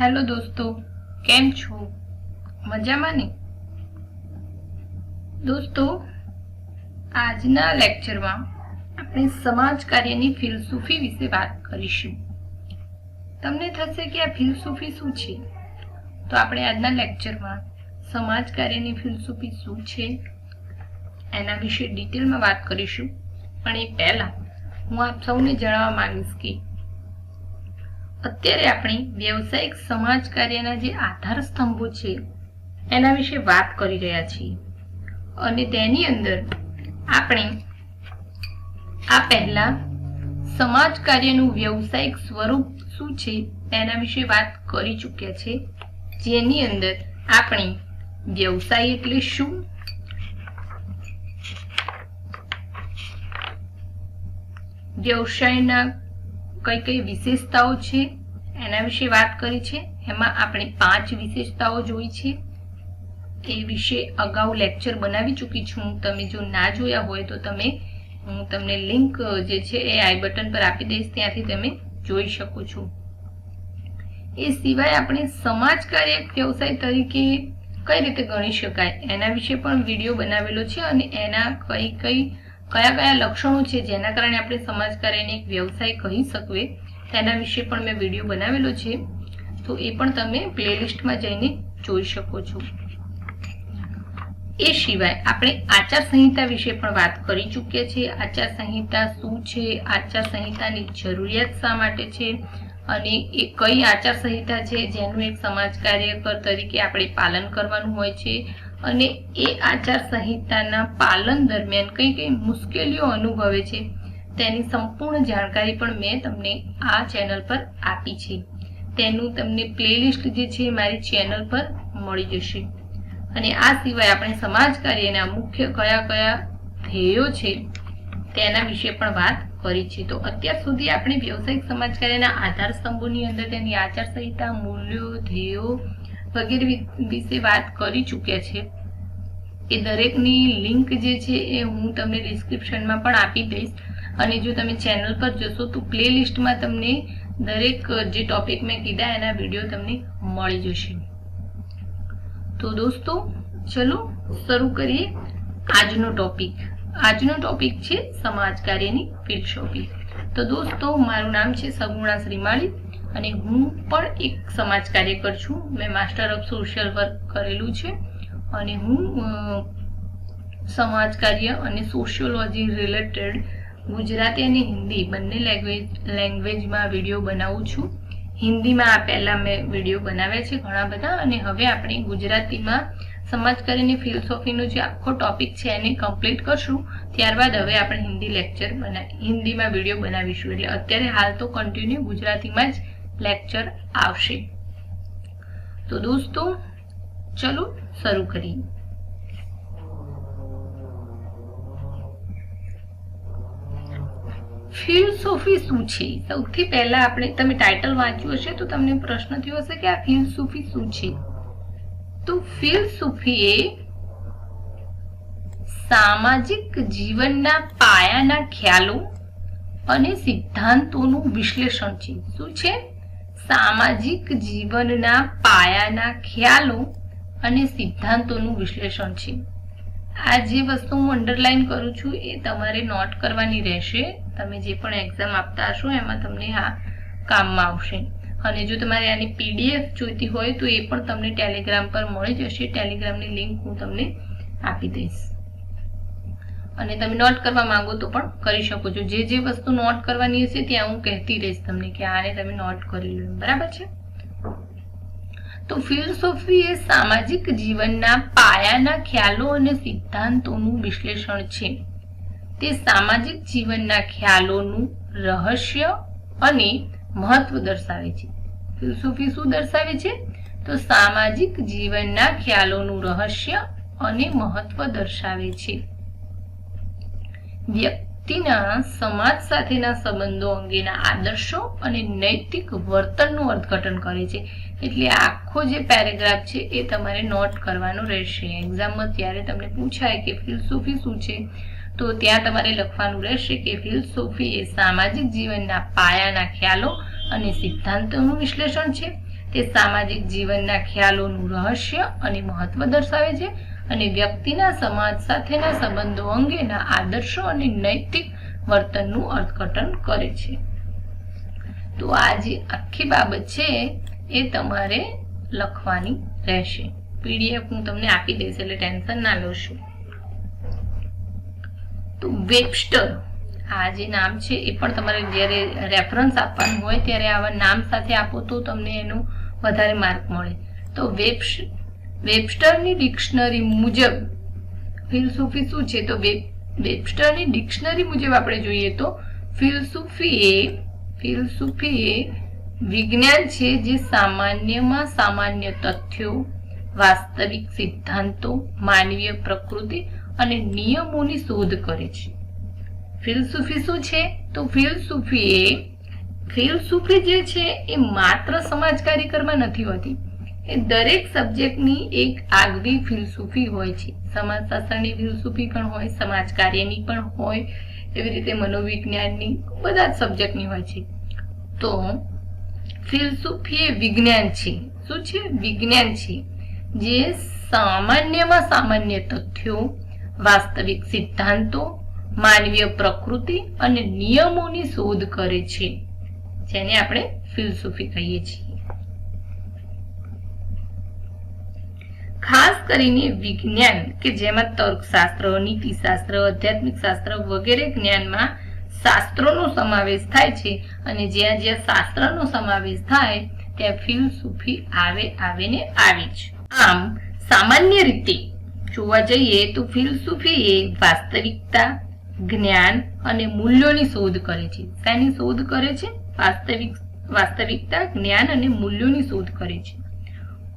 Hello દોસ્તો, કેમ છો? મજામાં ને? દોસ્તો, આજના લેક્ચરમાં આપણે સમાજ કાર્યની ફિલસૂફી વિશે વાત કરીશું. તમને થશે કે આ ફિલસૂફી શું છે? તો આપણે આજના લેક્ચરમાં સમાજ કાર્યની ફિલસૂફી શું છે એના વિશે ડિટેલમાં વાત કરીશું. પણ એ પહેલાં હું આપ સૌને જણાવવા માંગીશ કે અત્યારે આપણે વ્યવસાયિક સમાજ કાર્યના જે આધાર સ્તંભો છે, એના વિશે વાત કરી રહ્યા છીએ. અને તેની અંદર આપણે આ પહેલા સમાજ કાર્યનું વ્યવસાયિક સ્વરૂપ શું છે તેના વિશે વાત કરી ચૂક્યા છે. જેની અંદર આપણે વ્યવસાય એટલે શું? વ્યવસાયના કઈ કઈ વિશેષતાઓ છે એના વિશે વાત કરી છે. એમાં આપણે પાંચ વિશેષતાઓ જોઈ છે. એ વિશે અગાઉ લેક્ચર બનાવી ચૂકી છું. તમે જો ના જોયા હોય તો તમે, હું તમને લિંક જે છે એ આઈ બટન પર આપી દઈશ. ત્યાંથી તમે જોઈ શકો છો. એ સિવાય આપણે સમાજ કાર્ય વ્યવસાય તરીકે કઈ રીતે ગણી શકાય? એના વિશે પણ વીડિયો બનાવેલો છે અને એના કઈ કઈ કયા કયા લક્ષણો છે જેના કારણે આપણે સમાજ કાર્યને એક વ્યવસાય કહી શકીએ? તેના વિશે પણ મેં વીડિયો બનાવેલો છે. તો એ પણ તમે પ્લેલિસ્ટમાં જઈને જોઈ શકો છો. એ સિવાય આપણે આચાર સંહિતા વિશે પણ વાત કરી ચૂક્યા છીએ. આચાર સંહિતા શું છે? આચાર સંહિતાની જરૂરિયાત શા માટે છે? અને એ કઈ આચાર સંહિતા છે જેનું એક સમાજ કાર્યકર તરીકે આપણે પાલન કરવાનું હોય છે? અને એ આચાર સંહિતાના પાલન દરમિયાન કઈ કઈ મુશ્કેલીઓ અનુભવે છે તેની સંપૂર્ણ જાણકારી પણ મેં તમને આ ચેનલ પર આપી છે. તેનું તમને પ્લેલિસ્ટ જે છે મારી ચેનલ પર મળી જશે. અને આ સિવાય આપણે સમાજ કાર્યના મુખ્ય કયા કયા ધ્યેયો છે તેના વિશે પણ વાત કરી છે. તો અત્યાર સુધી આપણે વ્યવસાયિક સમાજ કાર્યના આધાર સ્તંભોની અંદર તેની આચાર સંહિતા મૂલ્યો, ધ્યેયો વગેરે વિશે વાત કરી ચૂક્યા છે. એ દરેકની લિંક જે છે એ હું તમને ડિસ્ક્રિપ્શનમાં પણ આપી દઈશ. અને જો તમે ચેનલ પર જશો તો પ્લે લિસ્ટમાં તમને દરેક જે ટોપિક મેં કીધા એના વીડિયો તમને મળી જશે. તો દોસ્તો, ચલો શરૂ કરીએ આજનો ટોપિક. આજનો ટોપિક છે સમાજ કાર્યની ફિલસોફી તો દોસ્તો, મારું નામ છે સગુણા શ્રીમાળી. અને હું પણ એક સમાજ કાર્યકર છું. મેં માસ્ટર ઓફ સોશિયલ વર્ક કરેલું છે. અને હું સમાજ કાર્ય અને સોશિયોલોજી રિલેટેડ ગુજરાતી અને હિન્દી બંને લેંગ્વેજ લેંગ્વેજમાં વીડિયો બનાવું છું. હિન્દીમાં આ પહેલાં મેં વીડિયો બનાવ્યા છે ઘણા બધા. અને હવે આપણે ગુજરાતીમાં સમાજ કાર્યની ફિલોસોફીનો જે આખો ટોપિક છે એને કમ્પ્લીટ કરશું. ત્યારબાદ હવે આપણે હિન્દી લેક્ચર બના, હિન્દીમાં વીડિયો બનાવીશું. એટલે અત્યારે હાલ તો કન્ટિન્યુ ગુજરાતીમાં જ લેક્ચર આવશે. તો દોસ્તો, ચલો શરૂ કરીએ. ફિલસોફી શું છે? સૌથી પહેલા આપણે, તમે ટાઇટલ વાંચ્યું હશે તો તમને પ્રશ્ન થયો હશે કે આ ફિલસોફી શું છે? તો ફિલસૂફી એ સામાજિક જીવનના પાયાના ખ્યાલો અને સિદ્ધાંતોનું વિશ્લેષણ છે. શું છે? સામાજિક જીવનના પાયાના ખ્યાલો અને સિદ્ધાંતોનું વિશ્લેષણ છે. આ જે વસ્તુ હું અંડરલાઈન કરું છું એ તમારે નોટ કરવાની રહેશે. તમે જે પણ એક્ઝામ આપતા હશો એમાં તમને આ કામમાં આવશે. અને જો તમારે આની પીડીએફ જોઈતી હોય તો એ પણ તમને ટેલિગ્રામ પર મળી જશે. ટેલિગ્રામની લિંક હું તમને આપી દઈશ. અને તમે નોટ કરવા માંગો તો પણ કરી શકો છો. જે જે વસ્તુ નોટ કરવાની હશે ત્યાં હું કહેતી રહીશ તમને કે આને તમે નોટ કરી લો બરાબર છે? તો ફિલોસોફી એ સામાજિક જીવનના પાયાના ખ્યાલો અને સિદ્ધાંતોનું વિશ્લેષણ છે. તે સામાજિક જીવનના ખ્યાલોનું રહસ્ય અને મહત્વ દર્શાવે છે. ફિલોસોફી શું દર્શાવે છે? તો સામાજિક જીવનના ખ્યાલોનું રહસ્ય અને મહત્વ દર્શાવે છે. વ્યક્તિના સમાજ સાથેના સંબંધો અંગેના આદર્શો અને નૈતિક વર્તનનું અર્થઘટન કરે છે. એટલે આખો જે પેરેગ્રાફ છે એ તમારે નોટ કરવાનો રહેશે. એક્ઝામમાં ત્યારે તમને પૂછાય કે ફિલસોફી શું છે? તો ત્યાં તમારે લખવાનું રહેશે કે ફિલસોફી એ સામાજિક જીવનના પાયાના ખ્યાલો અને સિદ્ધાંતોનું વિશ્લેષણ છે. તે સામાજિક જીવનના ખ્યાલોનું રહસ્ય અને મહત્વ દર્શાવે છે. અને વ્યક્તિના સમાજ સાથેના સંબંધો અંગેના આદર્શો અને નૈતિક વર્તનનું અર્થઘટન કરે છે. તો આ જે આખી બાબત છે, એ તમારે લખવાની રહેશે. પીડીએફ હું તમને આપી દઈશ, એટલે ટેન્શન ના લો છું તો વેબસ્ટર, આ જે નામ છે, એ પણ તમારે જ્યારે રેફરન્સ આપવાનું હોય, ત્યારે આવા નામ સાથે આપો તો તમને એનું વધારે માર્ક મળે. તો વેબ વેબસ્ટરની ડિક્શનરી મુજબ, ફિલસૂફી શું છે? તો વેબસ્ટરની ડિક્શનરી મુજબ આપણે જોઈએ તો ફિલસૂફી એ ફિલસૂફી એ વિજ્ઞાન છે જે સામાન્યમાં સામાન્ય તથ્યો, વાસ્તવિક સિદ્ધાંતો, માનવીય પ્રકૃતિ અને નિયમોની શોધ કરે છે. ફિલસૂફી શું છે? તો ફિલસૂફી એ, ફિલસૂફી જે છે એ માત્ર સમાજ કાર્યક્રમમાં નથી હોતી. એ દરેક સબ્જેક્ટની એક આગવી ફિલસૂફી હોય છે. સમાજશાસ્ત્રની ફિલસૂફી પણ હોય સમાજ કાર્યની પણ હોય, એવી રીતે મનોવિજ્ઞાનની બધા જ સબ્જેક્ટની હોય છે. તો ફિલસૂફી એ વિજ્ઞાન છે. શું છે? વિજ્ઞાન છે. જે સામાન્યમાં સામાન્ય તથ્યો, વાસ્તવિક સિદ્ધાંતો, માનવીય પ્રકૃતિ અને નિયમોની શોધ કરે છે. જેને આપણે ફિલસૂફી કહીએ છીએ. ખાસ કરીને વિજ્ઞાન, કે જેમાં તર્કશાસ્ત્ર, નીતિશાસ્ત્ર આધ્યાત્મિક શાસ્ત્ર વગેરે જ્ઞાનમાં શાસ્ત્રોનો સમાવેશ થાય છે અને જ્યાં જ્યાં શાસ્ત્રનો સમાવેશ થાય, ત્યાં ફિલસૂફી આવે આવે ને આવે છે આમ, સામાન્ય રીતે જોવા જઈએ તો ફિલસૂફી એ વાસ્તવિકતા, જ્ઞાન અને મૂલ્યોની શોધ કરે છે. શાની શોધ કરે છે? વાસ્તવિક, વાસ્તવિકતા, જ્ઞાન અને મૂલ્યોની શોધ કરે છે.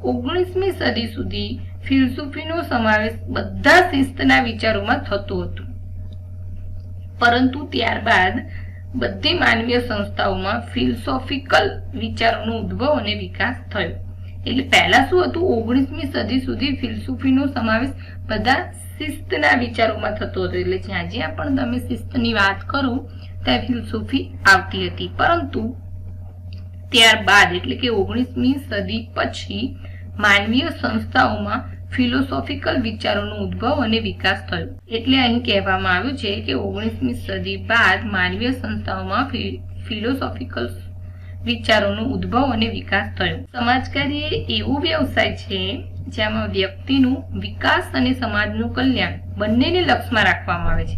ઓગણીસમી સદી સુધી ફિલસૂફીનો સમાવેશ બધા શિસ્તના વિચારોમાં થતો હતો. પરંતુ ત્યારબાદ બધી માનવીય સંસ્થાઓમાં ફિલસોફિકલ વિચારોનો ઉદ્ભવ અને વિકાસ થયો. એટલે પહેલા શું હતું? ઓગણીસમી સદી સુધી ફિલસૂફીનો સમાવેશ બધા શિસ્તના વિચારોમાં થતો હતો. એટલે જ્યાં જ્યાં પણ તમે શિસ્તની વાત કરો, ત્યાં ફિલસૂફી આવતી હતી. પરંતુ ત્યારબાદ, એટલે કે ઓગણીસમી સદી પછી માનવીય સંસ્થાઓમાં ફિલોસોફિકલ વિચારોનો ઉદ્ભવ અને વિકાસ થયો. એટલે અહીં કહેવામાં આવ્યું છે કે ઓગણીસમી સદી બાદ માનવીય સંસ્થાઓમાં ફિલોસોફિકલ વિચારોનો ઉદ્ભવ અને વિકાસ થયો. સમાજકારી એ એવો વ્યવસાય છે જેમાં વ્યક્તિનું વિકાસ અને સમાજનું કલ્યાણ બંનેને લક્ષમાં રાખવામાં આવે છે.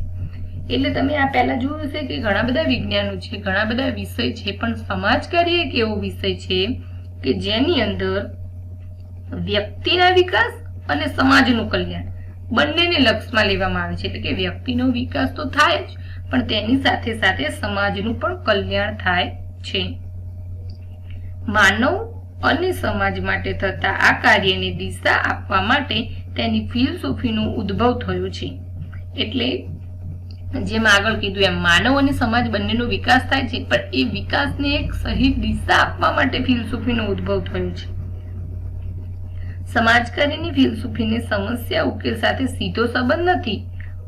એટલે તમે આ પહેલા જોયું છે કે ઘણા બધા વિજ્ઞાનો છે, ઘણા બધા વિષય છે, પણ સમાજકારી એક એવો વિષય છે કે જેની અંદર વ્યક્તિના વિકાસ અને સમાજનું કલ્યાણ. બંનેને લક્ષમાં લેવામાં આવે છે. એટલે કે વ્યક્તિનો વિકાસ તો થાય જ, પણ તેની સાથે સાથે સમાજનું પણ કલ્યાણ થાય છે. માનવ અને સમાજ માટે થતા આ કાર્યને દિશા આપવા માટે તેની ફિલસૂફીનો ઉદ્ભવ થયો છે. એટલે જેમ આગળ કીધું એમ, માનવ અને સમાજ બંનેનો વિકાસ થાય છે, પણ એ વિકાસને એક સહી દિશા આપવા માટે ફિલસૂફીનો ઉદ્ભવ થયો છે. સમાજકારીની ફિલસૂફીને સમસ્યા ઉકેલ સાથે સીધો સંબંધ નથી,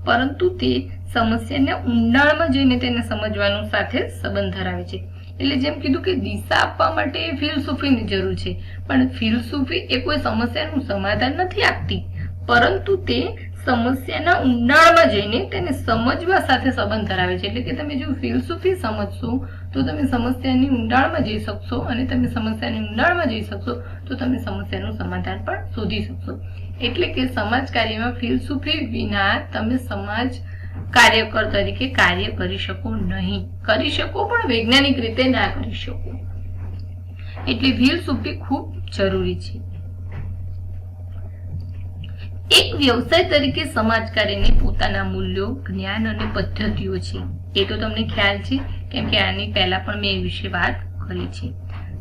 પરંતુ તે સમસ્યાને ઊંડાણમાં જઈને તેને સમજવાનો સાથે સંબંધ ધરાવે છે. એટલે જેમ કીધું કે દિશા આપવા માટે ફિલસૂફીની જરૂર છે, પણ ફિલસૂફી એ કોઈ સમસ્યાનું સમાધાન નથી આપતી, પરંતુ તે સમસ્યાના ઊંડાણમાં જઈને તેને સમજવા સાથે સંબંધ ધરાવે છે. એટલે કે તમે જો ફિલસૂફી સમજશો તો તમે સમસ્યાની ઊંડાણમાં જઈ શકશો અને તમે સમસ્યાની ઊંડાણમાં જઈ શકશો, તો તમે સમસ્યાનું સમાધાન પણ શોધી શકશો. એટલે કે સમાજ કાર્યમાં ફિલસૂફી વિના તમે સમાજ કાર્યકર તરીકે કાર્ય કરી શકો નહીં. કરી શકો પણ વૈજ્ઞાનિક રીતે ના કરી શકો. એટલે ફિલસૂફી ખૂબ જરૂરી છે. એક વ્યવસાય તરીકે સમાજ કાર્યને પોતાના મૂલ્યો, જ્ઞાન અને પદ્ધતિઓ છે. એ તો તમને ખ્યાલ છે, કેમ કે આની પહેલા પણ મેં એ વિશે વાત કરી છે.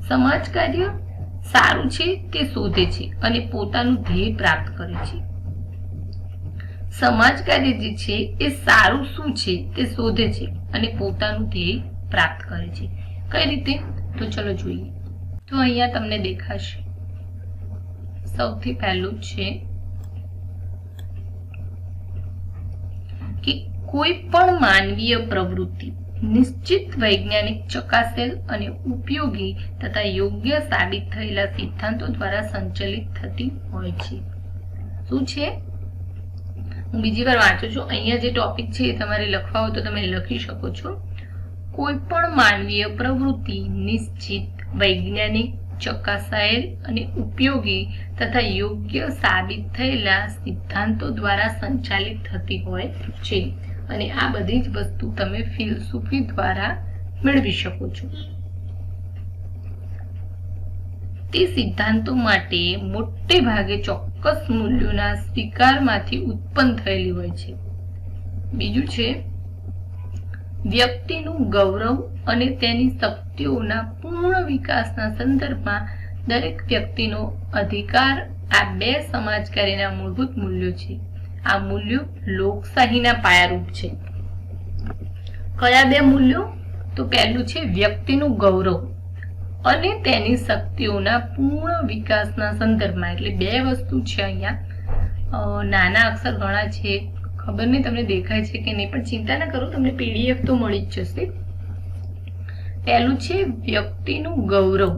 સમાજ કાર્ય સારું છે તે શોધે છે અને પોતાનું ધ્યેય પ્રાપ્ત કરે છે? સમાજ કાર્ય જે છે, એ સારું શું છે તે શોધે છે અને પોતાનું ધ્યેય પ્રાપ્ત કરે છે? કઈ રીતે? તો ચલો જોઈએ. તો અહીંયા તમને દેખાશે. સૌથી પહેલું છે કે કોઈ પણ માનવીય પ્રવૃત્તિ નિશ્ચિત વૈજ્ઞાનિક ચકાસેલ અને ઉપયોગી તથા યોગ્ય સાબિત થયેલા સિદ્ધાંતો દ્વારા સંચાલિત થતી હોય છે. શું છે? હું બીજી વાર વાંચું છું. અહીંયા જે ટોપિક છે એ તમારે લખવા હોય તો તમે લખી શકો છો. કોઈ પણ માનવીય પ્રવૃત્તિ નિશ્ચિત, વૈજ્ઞાનિક, ચકાસાયેલ અને ઉપયોગી તથા યોગ્ય સાબિત થયેલા સિદ્ધાંતો દ્વારા સંચાલિત થતી હોય છે. અને આ બધી જ વસ્તુ તમે ફિલસૂફી દ્વારા મેળવી શકો છો. તે સિદ્ધાંતો માટે મોટે ભાગે ચોક્કસ મૂલ્યોના સ્વીકારમાંથી ઉત્પન્ન થયેલી હોય છે. બીજું છે, વ્યક્તિનું ગૌરવ અને તેની શક્તિઓના પૂર્ણ વિકાસના સંદર્ભમાં દરેક વ્યક્તિનો અધિકાર આ બે સમાજકારીના મૂળભૂત મૂલ્યો છે. આ મૂલ્યો લોકશાહીના પાયારૂપ છે. કયા બે મૂલ્યો? તો પહેલું છે વ્યક્તિનું ગૌરવ અને તેની શક્તિઓના પૂર્ણ વિકાસના સંદર્ભમાં. એટલે બે વસ્તુ છે અહીંયા. નાના અક્ષર ઘણા છે. ખબર નહીં તમને દેખાય છે કે નહીં, પણ ચિંતા ના કરો, તમને પીડીએફ તો મળી જ જશે. પહેલું છે વ્યક્તિનું ગૌરવ.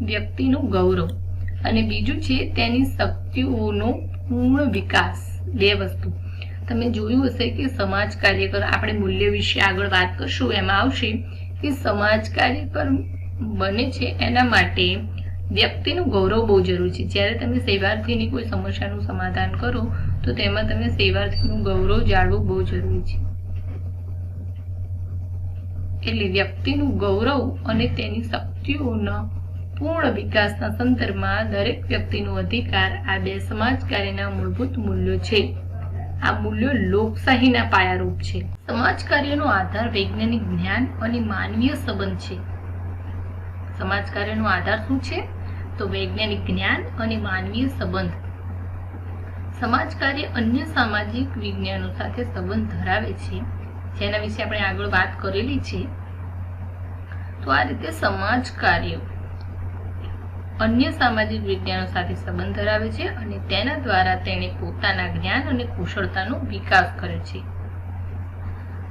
વ્યક્તિનું ગૌરવ. અને બીજું છે તેની શક્તિઓનો પૂર્ણ વિકાસ. બે વસ્તુ. તમે જોયું હશે કે સમાજ કાર્યકર આપણે મૂલ્ય વિશે આગળ વાત કરશું. એમાં આવશે કે સમાજ કાર્યકર બને છે એના માટે વ્યક્તિનું ગૌરવ બહુ જરૂરી છે. જ્યારે તમે સેવાર્થીની કોઈ સમસ્યાનું સમાધાન કરો, તો તેમાં તમે સેવાર્થીનું ગૌરવ જાળવવું બહુ જરૂરી છે. એટલે વ્યક્તિનું ગૌરવ અને તેની શક્તિઓના પૂર્ણ વિકાસના સંદર્ભમાં દરેક વ્યક્તિનો અધિકાર આ બે સમાજ કાર્યના મૂળભૂત મૂલ્યો છે. આ મૂલ્યો લોકશાહીના પાયારૂપ છે. સમાજ કાર્યનો આધાર વૈજ્ઞાનિક જ્ઞાન અને માનવીય સંબંધ છે. સમાજ કાર્યનો આધાર શું છે? તો વૈજ્ઞાનિક જ્ઞાન અને માનવીય સંબંધ. સમાજ કાર્ય અન્ય સામાજિક વિજ્ઞાનો સાથે સંબંધ ધરાવે છે. જેના વિશે આપણે આગળ વાત કરેલી છે. તો આ રીતે સમાજ કાર્ય અન્ય સામાજિક વિજ્ઞાનો સાથે સંબંધ ધરાવે છે અને તેના દ્વારા તેણે પોતાના જ્ઞાન અને કુશળતાનો વિકાસ કરે છે.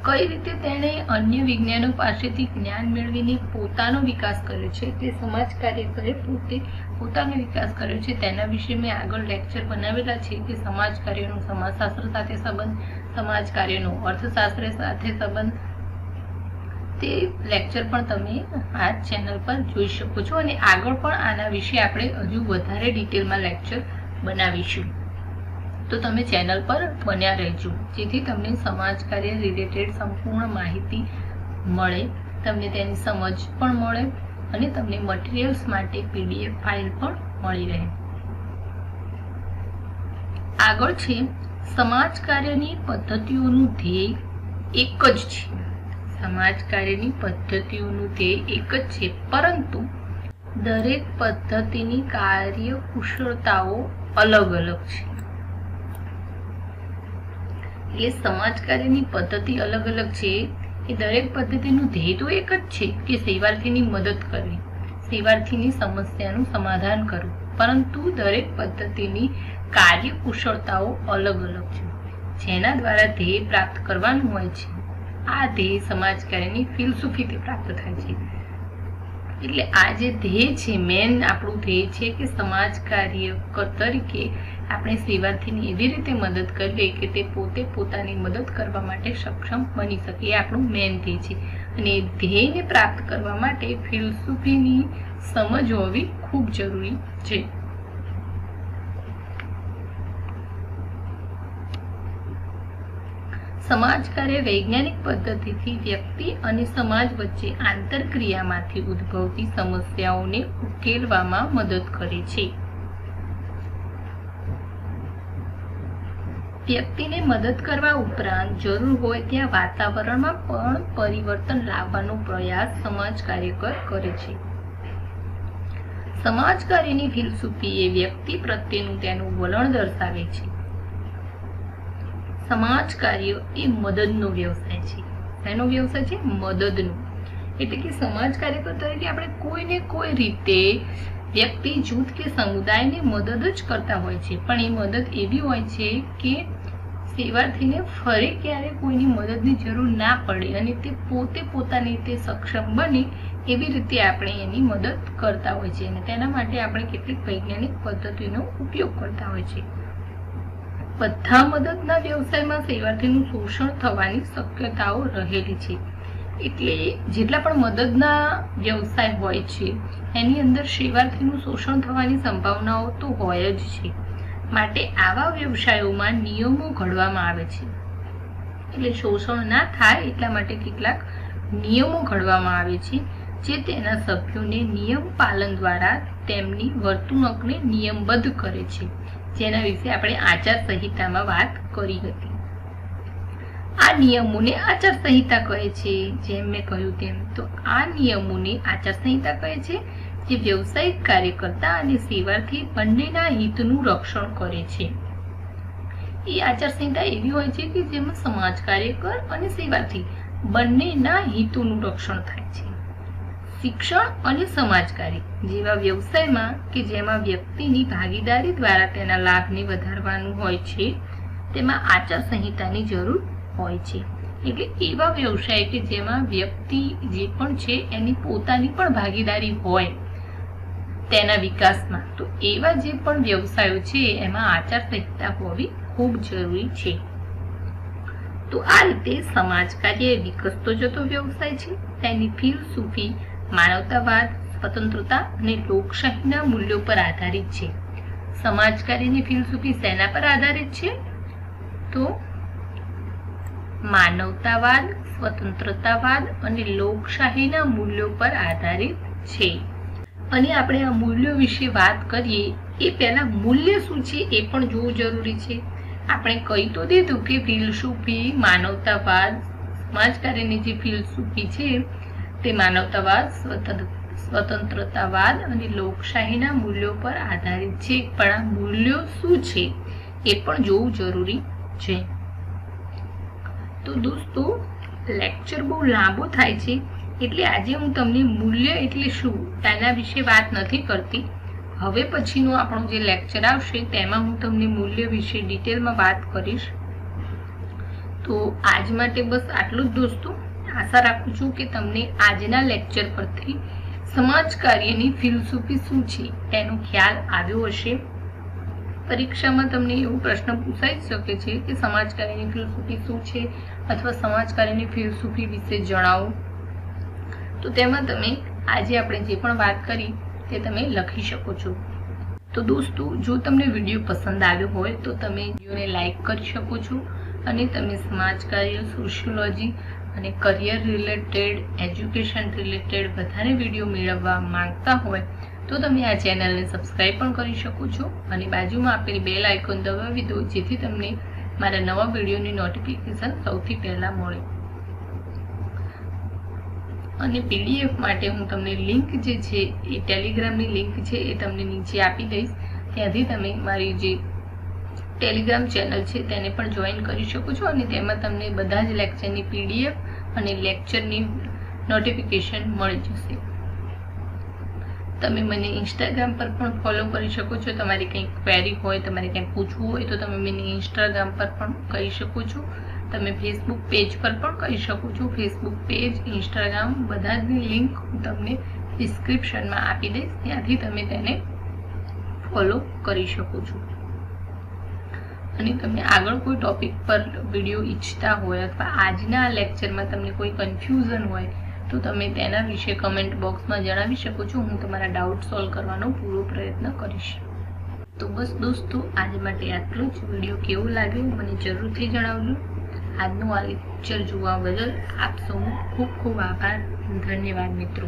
કઈ રીતે તેણે અન્ય વિજ્ઞાનો પાસેથી જ્ઞાન મેળવીને પોતાનો વિકાસ કર્યો છે તે સમાજ કાર્યકરે પોતે પોતાનો વિકાસ કર્યો છે તેના વિશે મેં આગળ લેક્ચર બનાવેલા છે કે સમાજ કાર્યનો સમાજશાસ્ત્ર સાથે સંબંધ, સમાજ કાર્યનો અર્થશાસ્ત્ર સાથે સંબંધ તે લેક્ચર પણ તમે આ ચેનલ પર જોઈ શકો છો અને આગળ પણ આના વિશે આપણે હજુ વધારે ડિટેલમાં લેક્ચર બનાવીશું. તો તમે ચેનલ પર બન્યા રહેજો, જેથી તમને સમાજ કાર્ય રિલેટેડ સંપૂર્ણ માહિતી મળે, તમને તેની સમજ પણ મળે અને તમને મટીરિયલ્સ માટે પીડીએફ ફાઇલ પણ મળી રહે. આગળ છે, સમાજ કાર્યની પદ્ધતિઓનું ધ્યેય એક જ છે. સમાજ કાર્યની પદ્ધતિઓનું ધ્યેય એક જ છે. પરંતુ દરેક પદ્ધતિની કાર્ય કુશળતાઓ અલગ અલગ છે. એટલે સમાજ કાર્યની પદ્ધતિ અલગ અલગ છે એ દરેક પદ્ધતિનું ધ્યેય તો એક જ છે કે સેવાર્થીની મદદ કરવી, સેવાર્થીની સમસ્યાનું સમાધાન કરવું. પરંતુ દરેક પદ્ધતિની કાર્ય કુશળતાઓ અલગ અલગ છે. જેના દ્વારા ધ્યેય પ્રાપ્ત કરવાનું હોય છે. આ ધ્યેય સમાજ કાર્યની ફિલસુફીથી પ્રાપ્ત થાય છે. એટલે આ જે ધ્યેય છે મેન આપણું ધ્યેય છે કે સમાજ કાર્ય તરીકે આપણે સેવાર્થીની એવી રીતે મદદ કરીએ કે તે પોતે પોતાની મદદ કરવા માટે સક્ષમ બની શકે. એ આપણું મેન ધ્યેય છે. અને ધ્યેયને પ્રાપ્ત કરવા માટે ફિલસુફીની સમજ હોવી ખૂબ જરૂરી છે. સમાજ કાર્ય વૈજ્ઞાનિક પદ્ધતિથી વ્યક્તિ અને સમાજ વચ્ચે આંતરક્રિયામાંથી ઉદ્ભવતી સમસ્યાઓને ઉકેલવામાં મદદ કરે છે. વ્યક્તિને મદદ કરવા ઉપરાંત જરૂર હોય ત્યાં વાતાવરણમાં પણ પરિવર્તન લાવવાનો પ્રયાસ સમાજ કાર્યકર કરે છે. સમાજ કાર્યની ફિલસૂફી એ વ્યક્તિ પ્રત્યેનું તેનું વલણ દર્શાવે છે. સમાજ કાર્ય એ મદદનો વ્યવસાય છે. એનો વ્યવસાય છે? મદદનો. એટલે કે સમાજ કાર્યકર તરીકે આપણે કોઈને કોઈ રીતે વ્યક્તિ, જૂથ કે સમુદાયને મદદ જ કરતા હોય છે. પણ એ મદદ એવી હોય છે કે સેવાર્થીને ફરી ક્યારે કોઈની મદદની જરૂર ના પડે અને તે પોતે પોતાની રીતે સક્ષમ બને એવી રીતે આપણે એની મદદ કરતા હોય છે. અને તેના માટે આપણે કેટલીક વૈજ્ઞાનિક પદ્ધતિનો ઉપયોગ કરતા હોય છે. બધા મદદના વ્યવસાયમાં સેવાર્થીનું શોષણ થવાની શક્યતાઓ રહેલી છે. એટલે જેટલા પણ મદદના વ્યવસાય હોય છે, એની અંદર સેવાર્થીનું શોષણ થવાની સંભાવનાઓ તો હોય જ છે. માટે આવા વ્યવસાયોમાં નિયમો ઘડવામાં આવે છે. એટલે શોષણ ના થાય એટલા માટે કેટલાક નિયમો ઘડવામાં આવે છે, જે તેના સભ્યોને નિયમ પાલન દ્વારા તેમની વર્તણૂકને નિયમબદ્ધ કરે છે. જેના વિશે આપણે આચાર સંહિતામાં વાત કરી હતી. આ નિયમોને આચાર સંહિતા કહે છે, જેમ મેં કહ્યું તેમ. તો આ નિયમોને આચાર સંહિતા કહે છે, જે વ્યવસાયિક કાર્યકર્તા અને સેવાર્થી બંનેના હિતનું રક્ષણ કરે છે. એ આચાર સંહિતા એવી હોય છે કે જેમાં સમાજ કાર્યકર અને સેવાથી બંનેના હિતોનું રક્ષણ થાય છે. શિક્ષણ અને સમાજકારી જેવા વ્યવસાયમાં કે જેમાં વ્યક્તિની ભાગીદારી દ્વારા તેના લાભને વધારવાનું હોય છે, તેમાં આચાર સંહિતાની જરૂર હોય છે. એટલે એવા વ્યવસાય કે જેમાં વ્યક્તિ જે પણ છે, એની પોતાની પણ ભાગીદારી હોય તેના વિકાસમાં. તો એવા જે પણ વ્યવસાયો છે, એમાં આચાર સંહિતા હોવી ખૂબ જરૂરી છે. તો આ રીતે સમાજ કાર્ય વિકસતો જતો વ્યવસાય છે. તેની ફિલસૂફી માનવતાવાદ સ્વતંત્રતા અને લોકશાહીના મૂલ્યો પર આધારિત છે. સમાજકારીની ફિલસૂફી શેના પર આધારિત છે? તો માનવતાવાદ સ્વતંત્રતાવાદ અને લોકશાહીના મૂલ્યો પર આધારિત છે. અને આપણે આ મૂલ્યો વિશે વાત કરીએ, એ પહેલાં મૂલ્ય શું છે એ પણ જોવું જરૂરી છે. આપણે કહી તો દીધું કે ફિલસૂફી માનવતાવાદ સમાજકારીની જે ફિલસૂફી છે તે માનવતાવાદ સ્વતંત્ર સ્વતંત્રતાવાદ અને લોકશાહીના મૂલ્યો પર આધારિત છે. પણ આ મૂલ્યો શું છે? એ પણ જોવું જરૂરી છે. તો દોસ્તો લેક્ચર બહુ લાંબો થાય છે. એટલે આજે હું તમને મૂલ્ય એટલે શું તેના વિશે વાત નથી કરતી. હવે પછીનો આપણો જે લેક્ચર આવશે, તેમાં હું તમને મૂલ્ય વિશે ડિટેલમાં વાત કરીશ. તો આજ માટે બસ આટલું જ દોસ્તો. આશા રાખું છું કે તમને આજના લેક્ચર પરથી સમાજ કાર્યની ફિલસૂફી શું છે એનો ખ્યાલ આવ્યો હશે. પરીક્ષામાં તમને એવો પ્રશ્ન પૂછાઈ શકે છે કે સમાજ કાર્યની ફિલસૂફી શું છે અથવા સમાજ કાર્યની ફિલસૂફી વિશે જણાવો. તો તેમાં તમે આજે આપણે જે પણ વાત કરી તે તમે લખી શકો છો. તો દોસ્તો, જો તમને વીડિયો પસંદ આવ્યો હોય તો તમે વિડીયોને લાઈક કરી શકો છો અને તમે સમાજ કાર્ય સોશિયોલોજી અને કરિયર રિલેટેડ એજ્યુકેશન રિલેટેડ વધારે વીડિયો મેળવવા માંગતા હોય તો તમે આ ચેનલને સબસ્ક્રાઈબ પણ કરી શકો છો અને બાજુમાં આપેલી બેલ આઇકોન દબાવી દો, જેથી તમને મારા નવા વિડીયોની નોટિફિકેશન સૌથી પહેલાં મળે. અને પીડીએફ માટે હું તમને લિંક જે છે એ ટેલિગ્રામની લિંક છે એ તમને નીચે આપી દઈશ. ત્યાંથી તમે મારી જે ટેલિગ્રામ ચેનલ છે, તેને પણ જોઈન કરી શકો છો અને તેમાં તમને બધા જ લેક્ચરની પીડીએફ અને લેક્ચરની નોટિફિકેશન મળી જશે. તમે મને ઇન્સ્ટાગ્રામ પર પણ ફોલો કરી શકો છો. તમારી કંઈક ક્વેરી હોય, તમારે કંઈક પૂછવું હોય, તો તમે મને ઇન્સ્ટાગ્રામ પર પણ કહી શકો છો. તમે ફેસબુક પેજ પર પણ કરી શકો છો. ફેસબુક પેજ ઇન્સ્ટાગ્રામ બધાની લિંક હું તમને ડિસ્ક્રિપ્શનમાં આપી દઈશ. ત્યાંથી તમે તેને ફોલો કરી શકો છો. અને તમે આગળ કોઈ ટોપિક પર વીડિયો ઈચ્છતા હોય અથવા આજના લેક્ચરમાં તમને કોઈ કન્ફ્યુઝન હોય, તો તમે તેના વિશે કમેન્ટ બોક્સમાં જણાવી શકો છો. હું તમારા ડાઉટ સોલ્વ કરવાનો પૂરો પ્રયત્ન કરીશ. તો બસ દોસ્તો, આજ માટે આટલું જ. વીડિયો કેવો લાગ્યો મને જરૂરથી જણાવજો. આજનું આ લેક્ચર જોવા બદલ આપ સૌનો ખૂબ ખૂબ આભાર. ધન્યવાદ મિત્રો.